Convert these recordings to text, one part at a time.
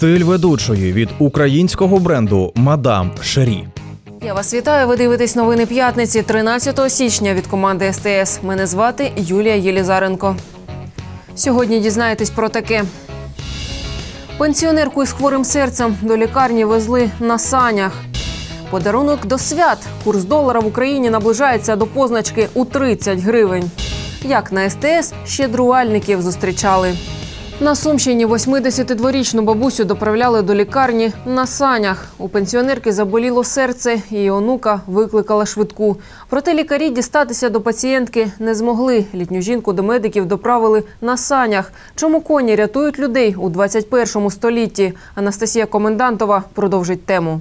Стиль ведучої від українського бренду Мадам Шері. Я вас вітаю. Ви дивитесь новини п'ятниці 13 січня від команди СТС. Мене звати Юлія Єлізаренко. Сьогодні дізнаєтесь про таке. Пенсіонерку із хворим серцем до лікарні везли на санях. Подарунок до свят. Курс долара в Україні наближається до позначки у 30 гривень. Як на СТС щедрувальників зустрічали. На Сумщині 82-річну бабусю доправляли до лікарні на санях. У пенсіонерки заболіло серце, і онука викликала швидку. Проте лікарі дістатися до пацієнтки не змогли. Літню жінку до медиків доправили на санях. Чому коні рятують людей у 21 столітті? Анастасія Комендантова продовжить тему.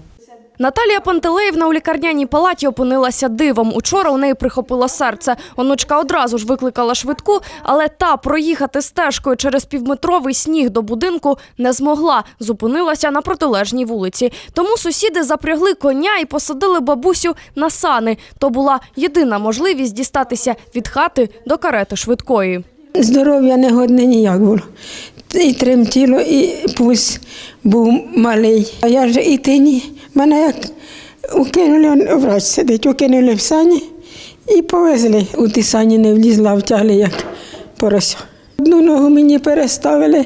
Наталія Пантелеївна у лікарняній палаті опинилася дивом. Учора у неї прихопило серце. Онучка одразу ж викликала швидку, але та проїхати стежкою через півметровий сніг до будинку не змогла. Зупинилася на протилежній вулиці. Тому сусіди запрягли коня і посадили бабусю на сани. То була єдина можливість дістатися від хати до карети швидкої. Здоров'я не годне ніяк було. І тремтіло, і пульс був малий. А я ж і ні. Мене як укинули, врач сидить, укинули в сані і повезли. У ті сані не влізла, втягли як порося. Одну ногу мені переставили,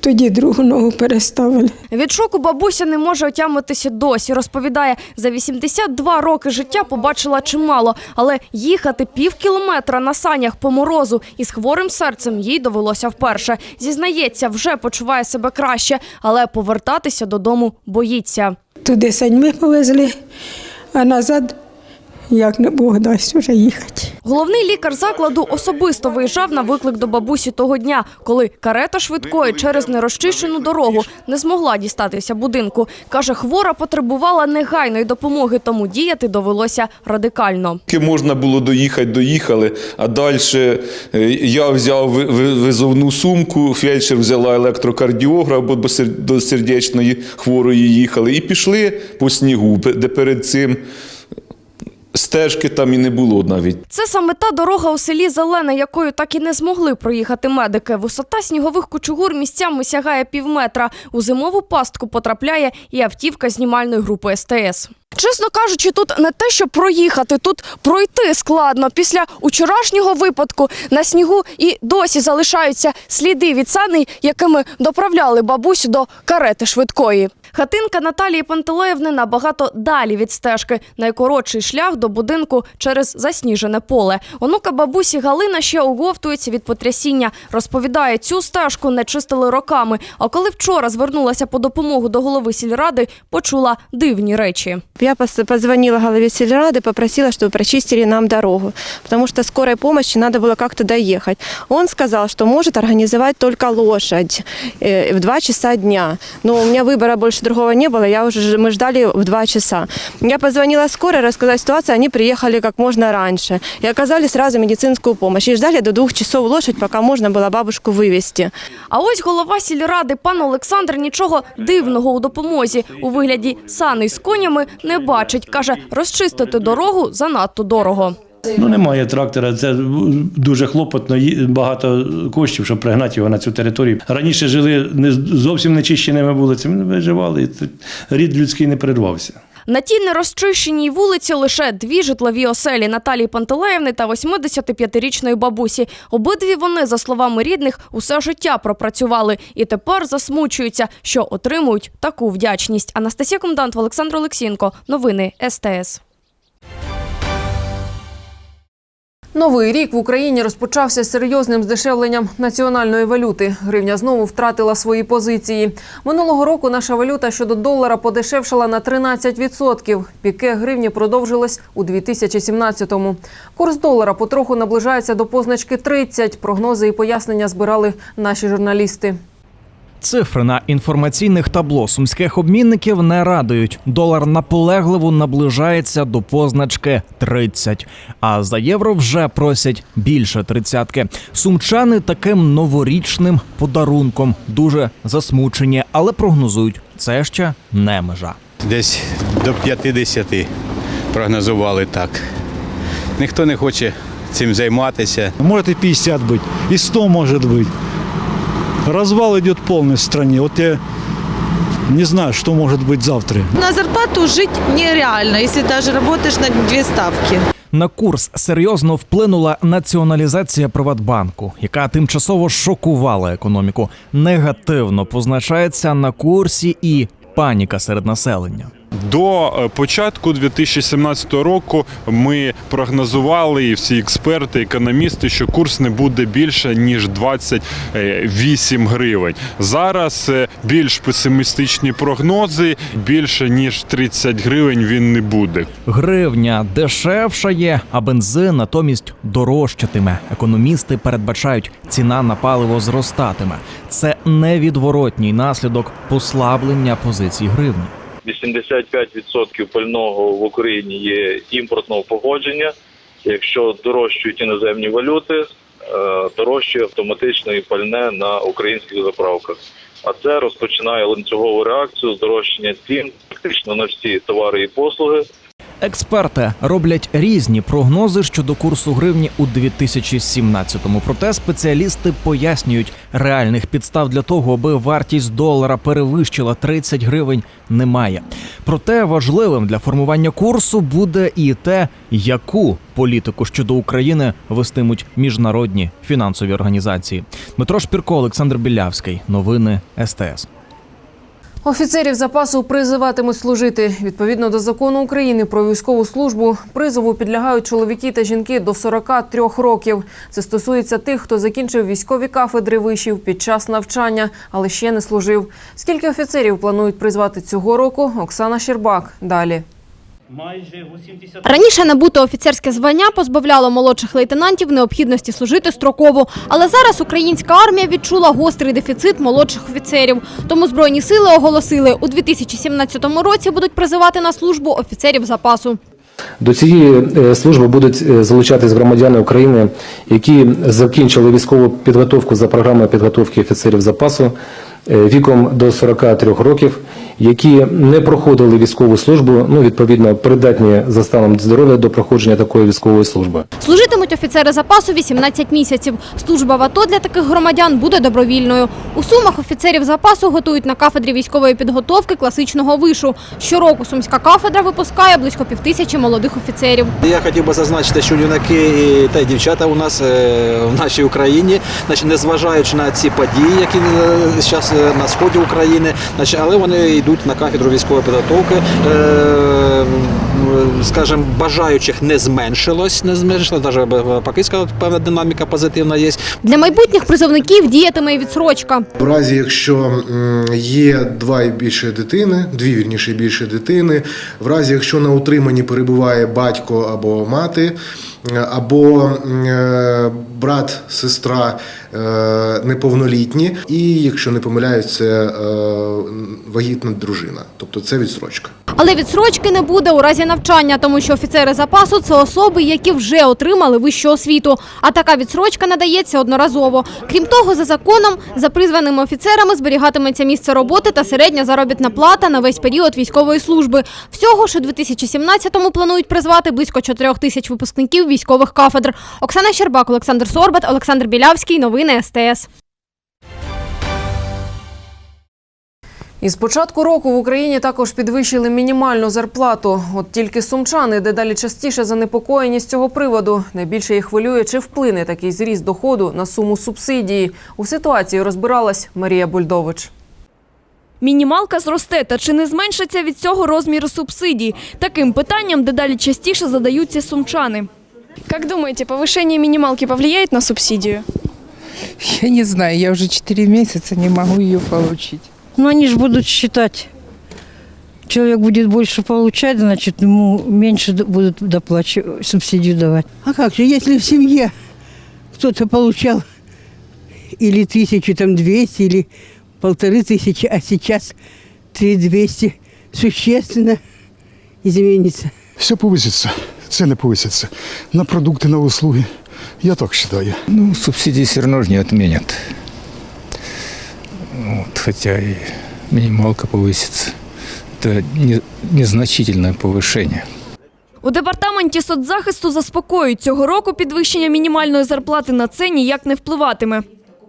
тоді другу ногу переставили. Від шоку бабуся не може отямитися досі. Розповідає, за 82 роки життя побачила чимало, але їхати пів кілометра на санях по морозу із хворим серцем їй довелося вперше. Зізнається, вже почуває себе краще, але повертатися додому боїться. Туди саньми повезли, а назад, як не Бог дасть, уже їхати. Головний лікар закладу особисто виїжджав на виклик до бабусі того дня, коли карета швидкої через нерозчищену дорогу не змогла дістатися будинку. Каже, хвора потребувала негайної допомоги, тому діяти довелося радикально. Можна було доїхати, доїхали. А далі я взяв ви- ви- визовну сумку, фельдшер взяла електрокардіограф, бо до сердечної хворої їхали, і пішли по снігу, де перед цим стежки там і не було навіть. Це саме та дорога у селі Зелене, якою так і не змогли проїхати медики. Висота снігових кучугур місцями сягає півметра. У зимову пастку потрапляє і автівка знімальної групи СТС. Чесно кажучи, тут не те, що проїхати, тут пройти складно. Після учорашнього випадку на снігу і досі залишаються сліди від саней, якими доправляли бабусю до карети швидкої. Хатинка Наталії Пантелеївни набагато далі від стежки. Найкоротший шлях до будинку через засніжене поле. Онука бабусі Галина ще оговтується від потрясіння. Розповідає, цю стежку не чистили роками. А коли вчора звернулася по допомогу до голови сільради, почула дивні речі. Я пос- позвонила голове сельрады, попросила, чтобы прочистили нам дорогу, потому что скорой помощи надо было как-то доехать. Он сказал, что может организовать только лошадь э, в 2 часа дня. Но у меня выбора больше другого не было, я уже, ж- мы ждали в 2 часа. Я позвонила скорой, рассказать ситуацию, они приехали как можно раньше и оказали сразу медицинскую помощь. И ждали до двух часов лошадь, пока можно было бабушку вывести. А ось голова сільради пан Олександр нічого дивного у допомозі у вигляді саней з конями не бачить. Каже, розчистити дорогу занадто дорого. Ну, немає трактора, це дуже хлопотно, багато коштів, щоб пригнати його на цю територію. Раніше жили не зовсім нечищеними вулицями, виживали, і рід людський не перервався. На тій нерозчищеній вулиці лише дві житлові оселі Наталії Пантелеївни та 85-річної бабусі. Обидві вони, за словами рідних, усе життя пропрацювали і тепер засмучуються, що отримують таку вдячність. Анастасія Комдант, Олександр Олексієнко. Новини СТС. Новий рік в Україні розпочався серйозним здешевленням національної валюти. Гривня знову втратила свої позиції. Минулого року наша валюта щодо долара подешевшала на 13%. Піке гривні продовжилось у 2017-му. Курс долара потроху наближається до позначки 30. Прогнози і пояснення збирали наші журналісти. Цифри на інформаційних табло сумських обмінників не радують. Долар наполегливо наближається до позначки 30, а за євро вже просять більше тридцятки. Сумчани таким новорічним подарунком дуже засмучені, але прогнозують, це ще не межа. Десь до 50 прогнозували так. Ніхто не хоче цим займатися. Может и 50 быть, и 100 может быть. Развал идет полный в стране. Вот я Не знаю, что может быть завтра. На зарплату жить нереально, если даже работаешь на две ставки. На курс серйозно вплинула націоналізація Приватбанку, яка тимчасово шокувала економіку. Негативно позначається на курсі і паніка серед населення. До е, початку 2017 року ми прогнозували і всі експерти, економісти, що курс не буде більше ніж 28 гривень. Зараз е, більш песимістичні прогнози. Більше ніж 30 гривень він не буде. Гривня дешевшає, а бензин натомість дорожчатиме. Економісти передбачають, ціна на паливо зростатиме. Це невідворотній наслідок послаблення позицій гривні. 85% пального в Україні є імпортного походження. Якщо дорожчують іноземні валюти, дорожчує автоматично і пальне на українських заправках. А це розпочинає ланцюгову реакцію здорожчання цін практично на всі товари і послуги. Експерти роблять різні прогнози щодо курсу гривні у 2017-му. Проте спеціалісти пояснюють, реальних підстав для того, аби вартість долара перевищила 30 гривень, немає. Проте важливим для формування курсу буде і те, яку політику щодо України вестимуть міжнародні фінансові організації. Дмитро Шпірко, Олександр Білявський. Новини СТС. Офіцерів запасу призиватимуть служити відповідно до закону України про військову службу. Призову підлягають чоловіки та жінки до 43 років. Це стосується тих, хто закінчив військові кафедри вишів під час навчання, але ще не служив. Скільки офіцерів планують призвати цього року? Оксана Щербак. Далі. Раніше набуте офіцерське звання позбавляло молодших лейтенантів необхідності служити строково. Але зараз українська армія відчула гострий дефіцит молодших офіцерів. Тому збройні сили оголосили, у 2017 році будуть призивати на службу офіцерів запасу. До цієї е, служби будуть е, залучатись громадяни України, які закінчили військову підготовку за програмою підготовки офіцерів запасу е, віком до 43 років, які не проходили військову службу, ну відповідно придатні за станом здоров'я до проходження такої військової служби. Служитимуть офіцери запасу 18 місяців. Служба в АТО для таких громадян буде добровільною. У Сумах офіцерів запасу готують на кафедрі військової підготовки класичного вишу. Щороку сумська кафедра випускає близько півтисячі молодих офіцерів. Я хотів би зазначити, що юнаки і та й дівчата у нас е, в нашій Україні, значить, незважаючи на ці події, які зараз на сході України, значить, але вони йдуть на кафедру військової підготовки. Е, Скажімо, бажаючих не зменшилось, не зменшилось, навіть пакистська певна динаміка позитивна є. Для майбутніх призовників діятиме і відсрочка. В разі, якщо є два і більше дитини, дві вірніше і більше дитини, в разі, якщо на утриманні перебуває батько або мати, е, або е, брат, сестра неповнолітні, і якщо не помиляюсь, це е, вагітна дружина, тобто це відсрочка. Але відсрочки не буде у разі навчання, тому що офіцери запасу це особи, які вже отримали вищу освіту. А така відсрочка надається одноразово. Крім того, за законом за призваними офіцерами зберігатиметься місце роботи та середня заробітна плата на весь період військової служби. Всього ж у 2017-му планують призвати близько 4 тисяч випускників військових кафедр. Оксана Щербак, Олександр Сорбат, Олександр Білявський. Новини СТС. Із початку року в Україні також підвищили мінімальну зарплату. От тільки сумчани дедалі частіше занепокоєні з цього приводу. Найбільше їх хвилює, чи вплине такий зріст доходу на суму субсидії. У ситуації розбиралась Марія Бульдович. Мінімалка зросте, та чи не зменшиться від цього розмір субсидій? Таким питанням дедалі частіше задаються сумчани. Как думаете, повышение минималки повлияет на субсидию? Я не знаю, я уже 4 месяца не могу ее получить. Ну, они же будут считать. Человек будет больше получать, значит, ему меньше будут доплачивать, субсидию давать. А как же, если в семье кто-то получал или тысячу, там, двести, или полторы тысячи, а сейчас три двести, существенно изменится. Все повысится, цены повысятся на продукты, на услуги. Я так считаю. Ну, субсидии все равно же не отменят. Вот, хотя и минималка повысится. Это не- незначительное повышение. У департаменті соцзахисту заспокоюють, цього року підвищення мінімальної зарплати на це ніяк не впливатиме.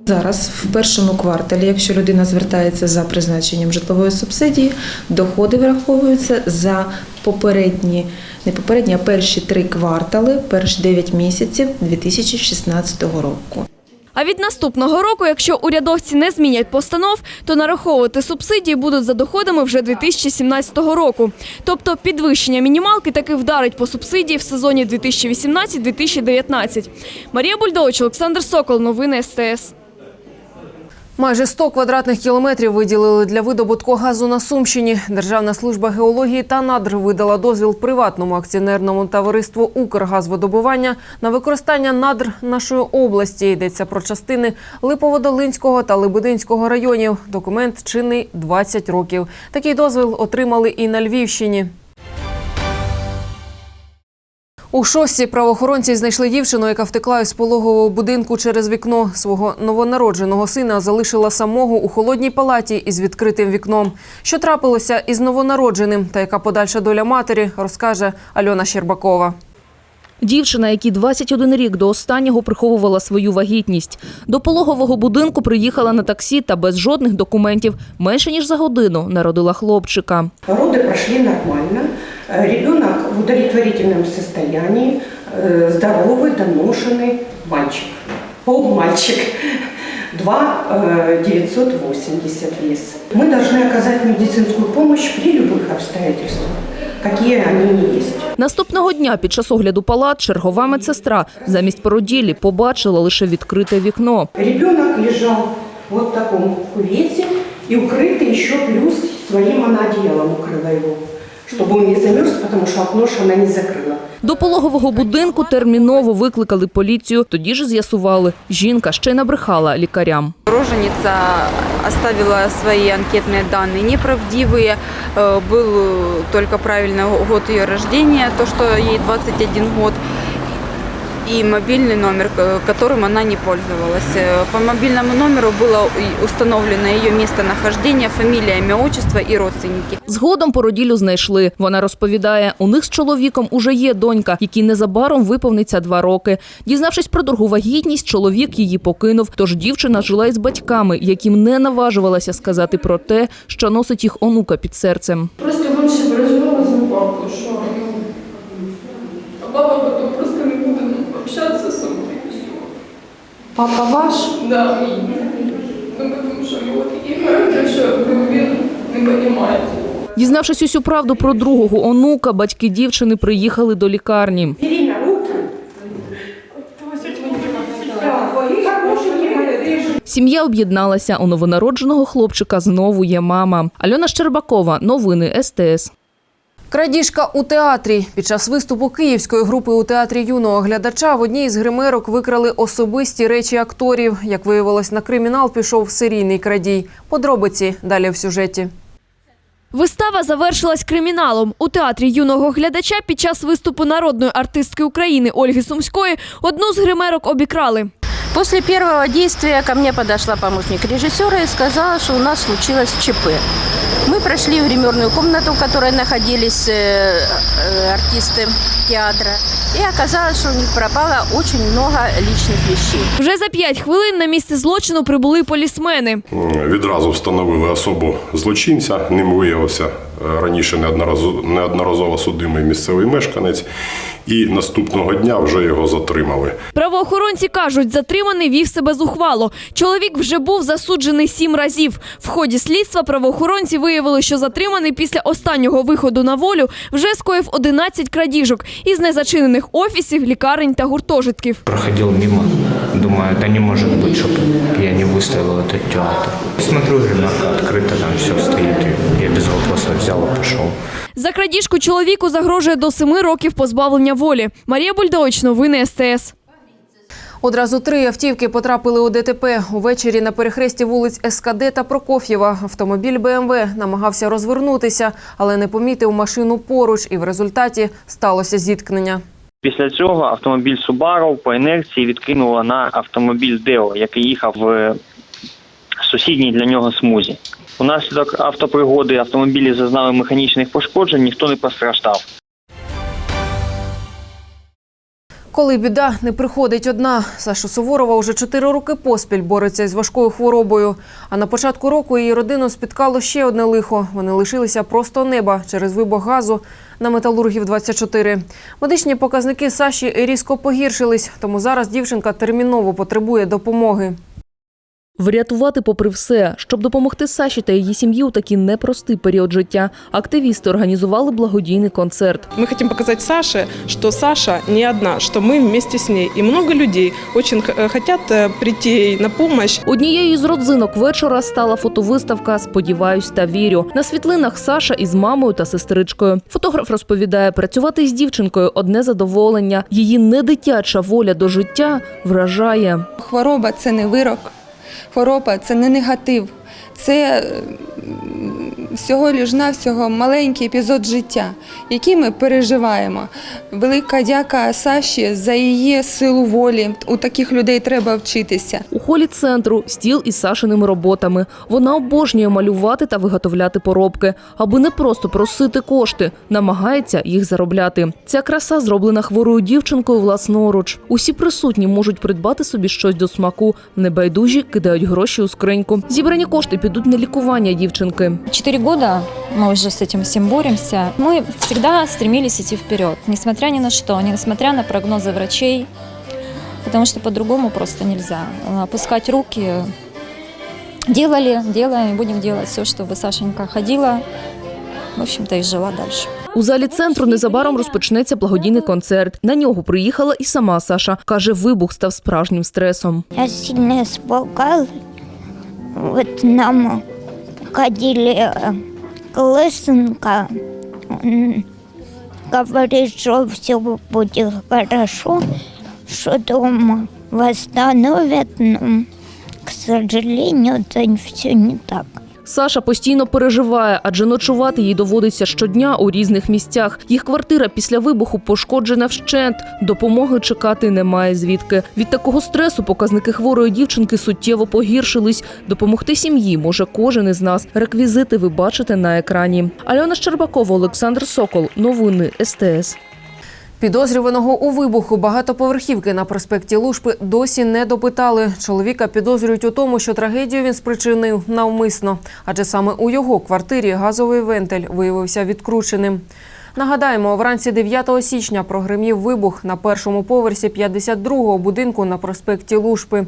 Зараз в першому кварталі, якщо людина звертається за призначенням житлової субсидії, доходи враховуються за попередні, не попередні, а перші три квартали, перші 9 місяців 2016 року. А від наступного року, якщо урядовці не змінять постанов, то нараховувати субсидії будуть за доходами вже 2017 року. Тобто підвищення мінімалки таки вдарить по субсидії в сезоні 2018-2019. Марія Бульдович, Олександр Сокол. Новини СТС. Майже 100 квадратних кілометрів виділили для видобутку газу на Сумщині. Державна служба геології та надр видала дозвіл приватному акціонерному товариству «Укргазвидобування» на використання надр нашої області. Йдеться про частини Липоводолинського та Лебединського районів. Документ чинний 20 років. Такий дозвіл отримали і на Львівщині. У шості правоохоронці знайшли дівчину, яка втекла із пологового будинку через вікно. Свого новонародженого сина залишила самого у холодній палаті із відкритим вікном. Що трапилося із новонародженим та яка подальша доля матері, розкаже Альона Щербакова. Дівчина, якій 21 рік до останнього приховувала свою вагітність. До пологового будинку приїхала на таксі та без жодних документів. Менше ніж за годину народила хлопчика. Роды прошли нормально. Э, Ребенок в удовлетворительном состоянии, э, здоровый, доношенный мальчик. Полмальчик. 2 э, 980 вес. Мы должны оказать медицинскую помощь при любых обстоятельствах, какие они не есть. Наступного дня під час огляду палат чергова медсестра замість породілі побачила лише відкрите вікно. Ребенок лежал вот в таком кувете и укрытый еще плюс своим она одеялом укрыла его, чтобы он не замерз, потому что окно ж она не закрыла. До пологового будинку терміново викликали поліцію. Тоді ж з'ясували, жінка ще й набрехала лікарям. Роженица оставила свои анкетные данные неправдивые. Э, Был только правильный год ее рождения, то, что ей 21 год. И мобильный номер, к- которым она не пользовалась. Э, По мобильному номеру было и установлено ее местонахождение, фамилия, имя, отчество и родственники. Згодом породілю знайшли. Вона розповідає, у них з чоловіком уже є донька, якій незабаром виповниться два роки. Дізнавшись про другу вагітність, чоловік її покинув. Тож дівчина жила із батьками, яким не наважувалася сказати про те, що носить їх онука під серцем. Просто більше Папа ваш? Да, мій. Ну, тому що його такий характер, що він не розуміє. Дізнавшись усю правду про другого онука, батьки дівчини приїхали до лікарні. Сім'я об'єдналася. У новонародженого хлопчика знову є мама. Альона Щербакова. Новини СТС. Крадіжка у театрі. Під час виступу київської групи у театрі юного глядача в одній із гримерок викрали особисті речі акторів. Як виявилось, на кримінал пішов серійний крадій. Подробиці далі в сюжеті. Вистава завершилась криміналом. У театрі юного глядача під час виступу народної артистки України Ольги Сумської одну з гримерок обікрали. После первого действия ко мне подошла помощник режиссера и сказала, что у нас случилось ЧП. Мы прошли в гримерную комнату, в которой находились э, э, артисты театра, и оказалось, что у них пропало очень много личных вещей. Вже за п'ять хвилин на місце злочину прибули полісмени. Відразу встановили особу злочинця. Ним виявився е, раніше неодноразово, неодноразово судимий місцевий мешканець, і наступного дня вже його затримали. Правоохоронці кажуть, затриманий вів себе зухвало. Чоловік вже був засуджений сім разів. В ході слідства правоохоронці виявили, що затриманий після останнього виходу на волю вже скоїв 11 крадіжок із незачинених офісів, лікарень та гуртожитків. Проходил мимо, думаю, да не может быть, чтобы я не выставил этот театр. Смотрю, ремарка открыта, там все стоит, и я без вопросов взял и пошел. За крадіжку чоловіку загрожує до семи років позбавлення волі. Марія Бульдович, новини СТС. Одразу три автівки потрапили у ДТП. Увечері на перехресті вулиць СКД та Прокоф'єва автомобіль БМВ намагався розвернутися, але не помітив машину поруч, і в результаті сталося зіткнення. Після цього автомобіль Subaru по інерції відкинуло на автомобіль Део, який їхав в сусідній для нього смузі. Унаслідок автопригоди автомобілі зазнали механічних пошкоджень, ніхто не постраждав. Коли біда не приходить одна, Саша Суворова уже чотири роки поспіль бореться із важкою хворобою. А на початку року її родину спіткало ще одне лихо. Вони лишилися просто неба через вибух газу на металургів 24. Медичні показники Саші різко погіршились, тому зараз дівчинка терміново потребує допомоги. Врятувати попри все, щоб допомогти Саші та її сім'ї у такий непростий період життя. Активісти організували благодійний концерт. Мы хотим показать Саше, что Саша не одна, что мы вместе с ней. И много людей очень х- хотят э, прийти ей на помощь. Однією з родзинок вечора стала фотовиставка Сподіваюсь та вірю. На світлинах Саша із мамою та сестричкою. Фотограф розповідає, працювати з дівчинкою одне задоволення. Її недитяча воля до життя вражає. Хвороба це не вирок, хвороба це не негатив, це всього лиш навсього маленький епізод життя, який ми переживаємо. Велика дяка Саші за її силу волі. У таких людей треба вчитися. У холі центру стіл із Сашиними роботами. Вона обожнює малювати та виготовляти поробки, аби не просто просити кошти, намагається їх заробляти. Ця краса зроблена хворою дівчинкою власноруч. Усі присутні можуть придбати собі щось до смаку. Небайдужі кидають гроші у скриньку. Зібрані кошти підуть на лікування дівчинки. Четыре года мы уже с этим всем боремся. Мы всегда стремились идти вперед, несмотря ни на что, несмотря на прогнозы врачей, потому что по-другому просто нельзя. Опускать руки. Делали, делаем и будем делать все, чтобы Сашенька ходила, в общем-то, и жила дальше. У залі центру незабаром розпочнеться благодійний концерт. На нього приїхала і сама Саша. каже, вибух став справжнім стресом. Я сильно испугалась. Вот нам ходили э, Колесенко. Он говорит, что все будет хорошо, что дома восстановят, но, к сожалению, это все не так. Саша постійно переживає, адже ночувати їй доводиться щодня у різних місцях. Їх квартира після вибуху пошкоджена вщент. Допомоги чекати немає звідки. Від такого стресу показники хворої дівчинки суттєво погіршились. Допомогти сім'ї може кожен із нас. Реквізити ви бачите на екрані. Альона Щербакова, Олександр Сокол. Новини СТС. Підозрюваного у вибуху багатоповерхівки на проспекті Лушпи досі не допитали. Чоловіка підозрюють у тому, що трагедію він спричинив навмисно, адже саме у його квартирі газовий вентиль виявився відкрученим. Нагадаємо, вранці 9 січня прогримів вибух на першому поверсі 52-го будинку на проспекті Лушпи.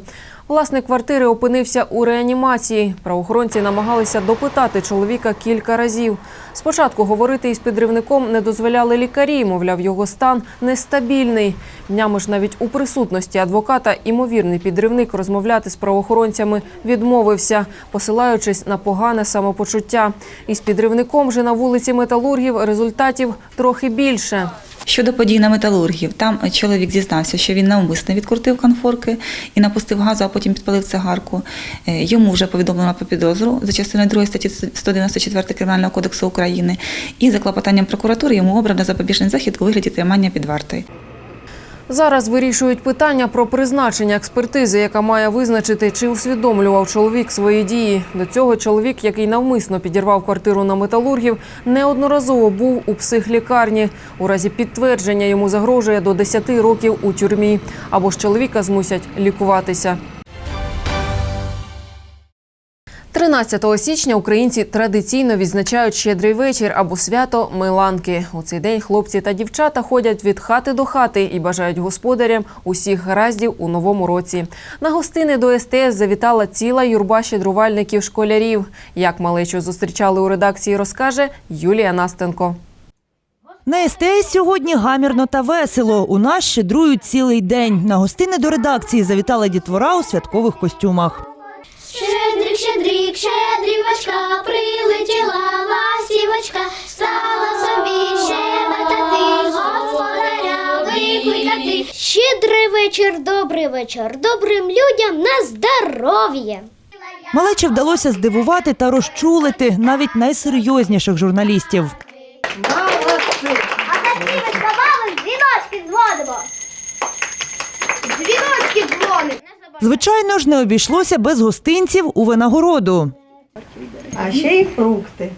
Власник квартири опинився у реанімації. Правоохоронці намагалися допитати чоловіка кілька разів. Спочатку говорити із підривником не дозволяли лікарі, мовляв, його стан нестабільний. Днями ж навіть у присутності адвоката імовірний підривник розмовляти з правоохоронцями відмовився, посилаючись на погане самопочуття. Із підривником же на вулиці металургів результатів трохи більше. Щодо подій на металургів, там чоловік зізнався, що він навмисно відкрутив конфорки і напустив газу, а потім підпалив цигарку. Е, Йому вже повідомлено про підозру за частиною 2 статті 194 Кримінального кодексу України. І за клопотанням прокуратури йому обрано запобіжний захід у вигляді тримання під вартою. Зараз вирішують питання про призначення експертизи, яка має визначити, чи усвідомлював чоловік свої дії. До цього чоловік, який навмисно підірвав квартиру на металургів, неодноразово був у психлікарні. У разі підтвердження йому загрожує до 10 років у тюрмі. Або ж чоловіка змусять лікуватися. 13 січня українці традиційно відзначають щедрий вечір або свято Миланки. У цей день хлопці та дівчата ходять від хати до хати і бажають господарям усіх гараздів у новому році. На гостини до СТС завітала ціла юрба щедрувальників школярів. Як малечу зустрічали у редакції, розкаже Юлія Настенко. На СТС сьогодні гамірно та весело. У нас щедрують цілий день. На гостини до редакції завітала дітвора у святкових костюмах. Щедрик, щедрик, щедрівочка, прилетіла ластівочка, стала собі щебетати, господаря викликати. Щедрий вечір, добрий вечір, добрим людям на здоров'я. Малече вдалося здивувати та розчулити навіть найсерйозніших журналістів. Звичайно ж, не обійшлося без гостинців у винагороду. А ще й фрукти.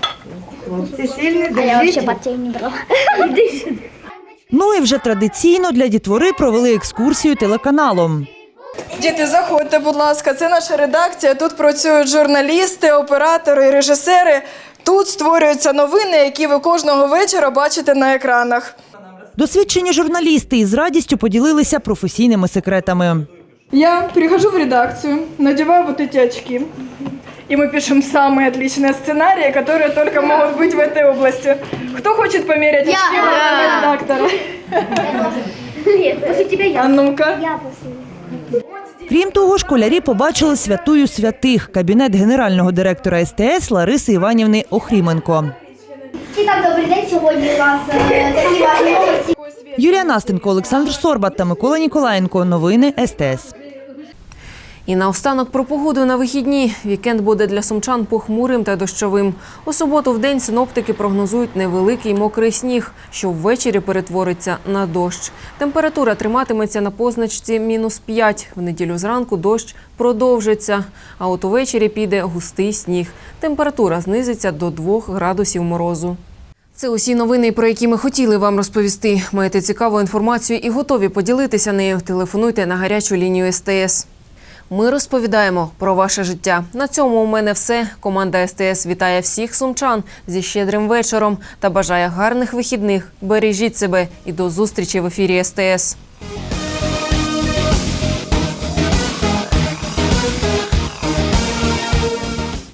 Хлопці сильні держіть. взагалі не брала. Ну і вже традиційно для дітвори провели екскурсію телеканалом. Діти, заходьте, будь ласка, це наша редакція. Тут працюють журналісти, оператори режисери. Тут створюються новини, які ви кожного вечора бачите на екранах. Досвідчені журналісти із радістю поділилися професійними секретами. Я прихожу в редакцию, надеваю вот эти очки. И мы пишем самые отличные сценарии, которые только могут быть в этой области. Кто хочет померять Я. очки главного редактора? Нет, после тебя я. А ну-ка. Я после. Крім того, школярі побачили святую святих кабінет генерального директора СТС Лариси Іванівни Охріменко. І так, добрий день. Сьогодні у нас е, такі важні новості. Юлія Настенко, Олександр Сорбат та Микола Ніколаєнко. Новини СТС. І наостанок про погоду на вихідні. Вікенд буде для сумчан похмурим та дощовим. У суботу в день синоптики прогнозують невеликий мокрий сніг, що ввечері перетвориться на дощ. Температура триматиметься на позначці мінус 5. В неділю зранку дощ продовжиться, а от увечері піде густий сніг. Температура знизиться до 2 градусів морозу. Це усі новини, про які ми хотіли вам розповісти. Маєте цікаву інформацію і готові поділитися нею. Телефонуйте на гарячу лінію СТС. Ми розповідаємо про ваше життя. На цьому у мене все. Команда СТС вітає всіх сумчан зі щедрим вечором та бажає гарних вихідних. Бережіть себе і до зустрічі в ефірі СТС.